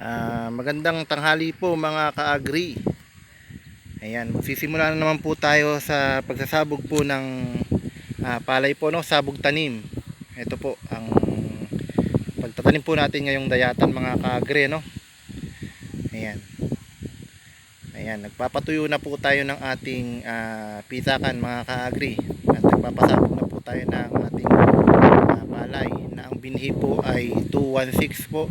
Ah, magandang tanghali po mga ka-agri. Ayan, magsisimula na naman po tayo sa pagsasabog po ng ah, palay po, no? sabog tanim. Ito po ang pagtatanim po natin ngayong dayatan mga ka-agri. No? Ayan. Ayan, nagpapatuyo na po tayo ng ating ah, pitakan mga ka-agri. At nagpapasabog na po tayo ng ating ah, palay na ang binhi po ay 216 po.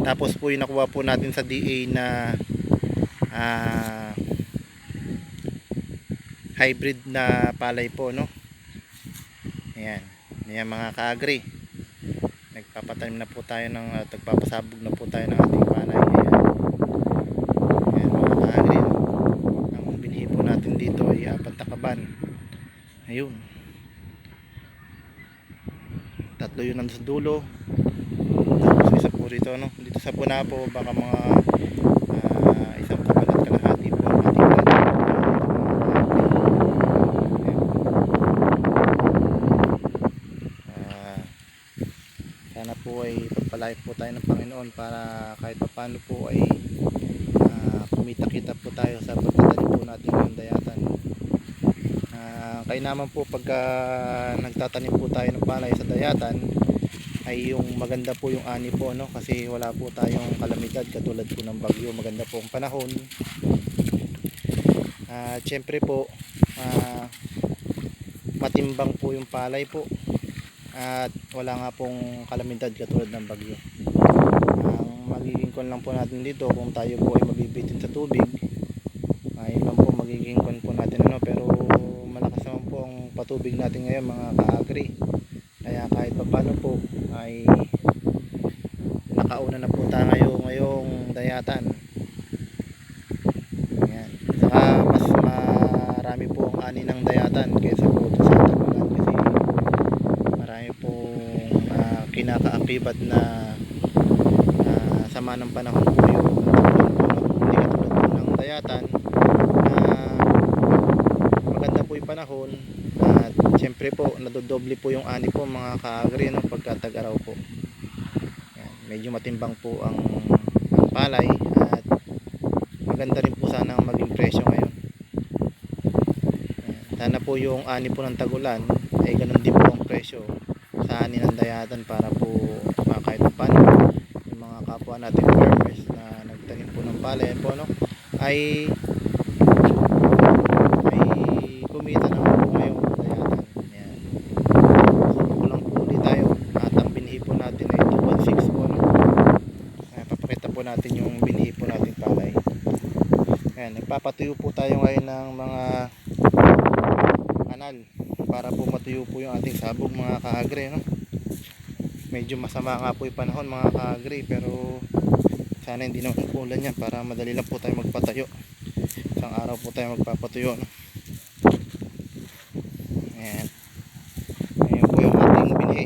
Tapos po yung nakuha po natin sa DA na ah, hybrid na palay po no. Ayan. Ayan mga ka-agri. Nagpapatanim na po tayo ng at nagpapasabog na po tayo ng ating palay. Ayan. Ayan mga ka-agri. Ang binhi po natin dito ay apat na kaban. Ayun. Tatlo yun nandun sa dulo rito no dito sa puna po baka mga ah, isang kapalat kalahati po ang ating Ah, sana po ay pagpalain po tayo ng Panginoon para kahit papano po ay ah, kumita-kita po tayo sa pagtatanim po natin ng dayatan. Ah, kaya naman po pagka nagtatanim po tayo ng palay sa dayatan ay yung maganda po yung ani po no? Kasi wala po tayong kalamidad katulad po ng bagyo maganda po ang panahon. At syempre po ah, matimbang po yung palay po at wala nga pong kalamidad katulad ng bagyo. Ang magiging lang po natin dito kung tayo po ay mabibitin sa tubig ay lang po magiging po natin ano? Pero malakas naman po ang patubig natin ngayon mga ka-agri kaya kahit pa paano po ay nakauna na po tayo ngayong dayatan. Ayan. Saka mas marami po ang ani ng dayatan kaysa po sa tagulan kasi marami pong ah, kinakaakibat na ah, sama ng panahon po yung tagulan po. No? Hindi katulad po ng dayatan na maganda po yung panahon at siyempre po nadodoble po yung ani po mga kaagri no, pagka tag-araw po. Yan, medyo matimbang po ang, ang palay at maganda rin po sana ang maging presyo ngayon. Yan, sana po yung ani po ng tagulan ay ganun din po ang presyo sa ani ng dayatan para po kahit paano. Yung mga kapwa natin farmers na nagtanim po ng palay po no ay kumita naman po ngayon dayatan yan subok lang po ulit tayo at ang binhi po natin ay 216 po no? Ayan, papakita po natin yung binhi po natin palay Ayan, nagpapatuyo po tayo ngayon ng mga kanal para po matuyo po yung ating sabog mga kaagre no? medyo masama nga po yung panahon mga kaagre pero sana hindi naman ulan yan para madali lang po tayo magpatayo isang araw po tayo magpapatuyo no? ayan po yung ating binhi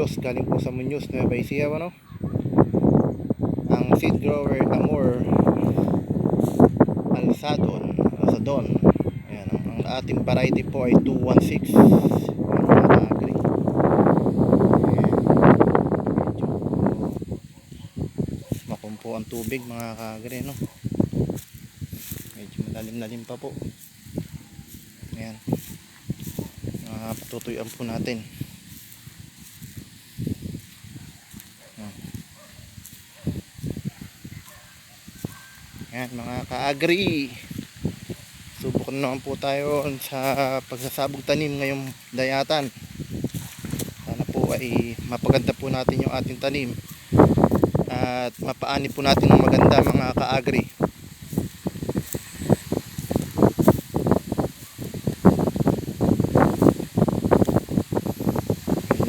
Munyos galing po sa Munyos Nueva Ecija ano? Ang seed grower Amor Alsadon Alsadon ayan ang, ang ating variety po ay 216 ayan, mga ka-agri. Ayan. medyo makumpo ang tubig mga kaagri no? Medyo malalim-lalim pa po. Ayan. Uh, patutuyuan po natin Ayan. Ayan mga kaagri. Subok na naman po tayo sa pagsasabog tanim ngayong dayatan. Sana po ay mapaganda po natin yung ating tanim at mapaani po natin ng maganda mga kaagri.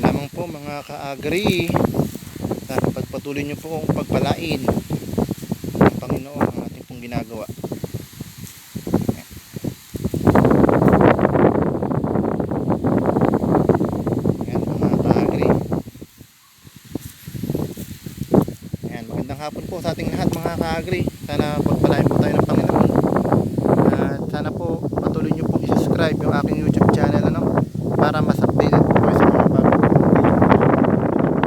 Lamang po mga kaagri. Sana pagpatuloy nyo po ang pagpalain ng Panginoon ginagawa Ayan mga Ayan, magandang hapon po sa ating lahat mga kaagri. Sana pagpalain po tayo ng Panginoon. At sana po patuloy nyo pong i-subscribe yung aking YouTube channel ano, para mas updated po kayo sa mga bago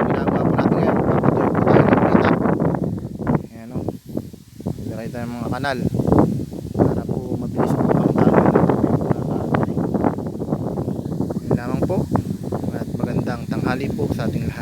ginagawa po natin ngayon. Patuloy po tayo ng kita Lagay tayo ng mga kanal para po mabilis po. Yun lamang po at magandang tanghali po sa ating lahat.